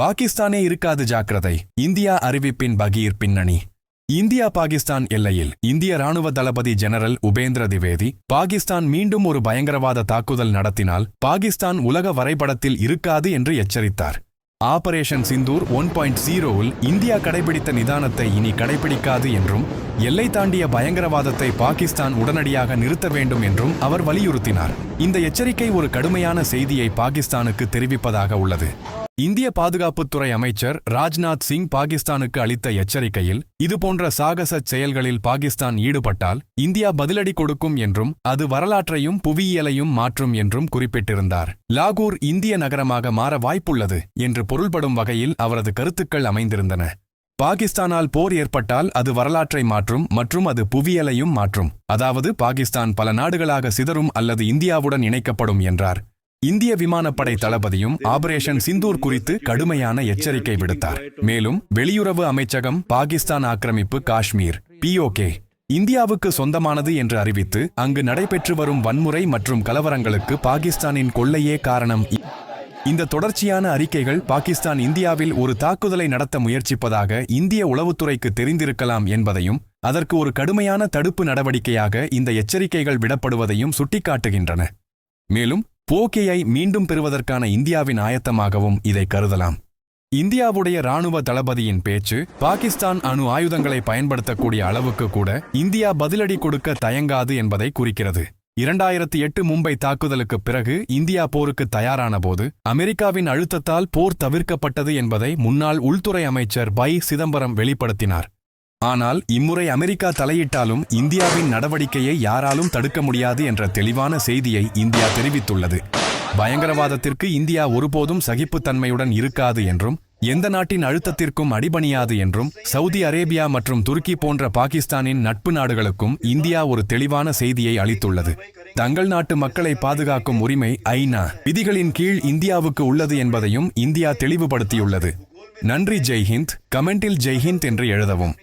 பாகிஸ்தானே இருக்காது ஜாக்கிரதை. இந்தியா அறிவிப்பின் பகீர் பின்னணி. இந்தியா பாகிஸ்தான் எல்லையில் இந்திய ராணுவ தளபதி ஜெனரல் உபேந்திர திவேதி பாகிஸ்தான் மீண்டும் ஒரு பயங்கரவாத தாக்குதல் நடத்தினால் பாகிஸ்தான் உலக வரைபடத்தில் இருக்காது என்று எச்சரித்தார். ஆபரேஷன் சிந்தூர் ஒன் பாயிண்ட் ஜீரோவில் இந்தியா கடைபிடித்த நிதானத்தை இனி கடைபிடிக்காது என்றும் எல்லை தாண்டிய பயங்கரவாதத்தை பாகிஸ்தான் உடனடியாக நிறுத்த வேண்டும் என்றும் அவர் வலியுறுத்தினார். இந்த எச்சரிக்கை ஒரு கடுமையான செய்தியை பாகிஸ்தானுக்கு தெரிவிப்பதாக உள்ளது. இந்திய பாதுகாப்புத்துறை அமைச்சர் ராஜ்நாத் சிங் பாகிஸ்தானுக்கு அளித்த எச்சரிக்கையில் இதுபோன்ற சாகச செயல்களில் பாகிஸ்தான் ஈடுபட்டால் இந்தியா பதிலடி கொடுக்கும் என்றும் அது வரலாற்றையும் புவியியலையும் மாற்றும் என்றும் குறிப்பிட்டிருந்தார். லாகூர் இந்திய நகரமாக மாற வாய்ப்புள்ளது என்று பொருள்படும் வகையில் அவரது கருத்துக்கள் அமைந்திருந்தன. பாகிஸ்தானால் போர் ஏற்பட்டால் அது வரலாற்றை மாற்றும் மற்றும் அது புவியியலையும் மாற்றும். அதாவது பாகிஸ்தான் பல நாடுகளாக சிதறும் அல்லது இந்தியாவுடன் இணைக்கப்படும் என்றார். இந்திய விமானப்படை தளபதியும் ஆபரேஷன் சிந்தூர் குறித்து கடுமையான எச்சரிக்கை விடுத்தார். மேலும் வெளியுறவு அமைச்சகம் பாகிஸ்தான் ஆக்கிரமிப்பு காஷ்மீர் பிஓகே இந்தியாவுக்கு சொந்தமானது என்று அறிவித்து அங்கு நடைபெற்று வரும் வன்முறை மற்றும் கலவரங்களுக்கு பாகிஸ்தானின் கொள்ளையே காரணம். இந்த தொடர்ச்சியான அறிக்கைகள் பாகிஸ்தான் இந்தியாவில் ஒரு தாக்குதலை நடத்த முயற்சிப்பதாக இந்திய உளவுத்துறைக்கு தெரிந்திருக்கலாம் என்பதையும் அதற்கு ஒரு கடுமையான தடுப்பு நடவடிக்கையாக இந்த எச்சரிக்கைகள் விடப்படுவதையும் சுட்டிக்காட்டுகின்றன. மேலும் போகேயை மீண்டும் பெறுவதற்கான இந்தியாவின் ஆயத்தமாகவும் இதை கருதலாம். இந்தியாவுடைய ராணுவ தளபதியின் பேச்சு பாகிஸ்தான் அணு ஆயுதங்களை பயன்படுத்தக்கூடிய அளவுக்கு கூட இந்தியா பதிலடி கொடுக்க தயங்காது என்பதை குறிக்கிறது. இரண்டாயிரத்தி எட்டு மும்பை தாக்குதலுக்கு பிறகு இந்தியா போருக்கு தயாரான போது அமெரிக்காவின் அழுத்தத்தால் போர் தவிர்க்கப்பட்டது என்பதை முன்னாள் உள்துறை அமைச்சர் பை சிதம்பரம் வெளிப்படுத்தினார். ஆனால் இம்முறை அமெரிக்கா தலையிட்டாலும் இந்தியாவின் நடவடிக்கையை யாராலும் தடுக்க முடியாது என்ற தெளிவான செய்தியை இந்தியா தெரிவித்துள்ளது. பயங்கரவாதத்திற்கு இந்தியா ஒருபோதும் சகிப்புத்தன்மையுடன் இருக்காது என்றும் எந்த நாட்டின் அழுத்தத்திற்கும் அடிபணியாது என்றும் சவுதி அரேபியா மற்றும் துருக்கி போன்ற பாகிஸ்தானின் நட்பு நாடுகளுக்கும் இந்தியா ஒரு தெளிவான செய்தியை அளித்துள்ளது. தங்கள் நாட்டு மக்களை பாதுகாக்கும் உரிமை ஐநா. விதிகளின் கீழ் இந்தியாவுக்கு உள்ளது என்பதையும் இந்தியா தெளிவுபடுத்தியுள்ளது. நன்றி ஜெய்ஹிந்த். கமெண்டில் ஜெய்ஹிந்த் என்று எழுதவும்.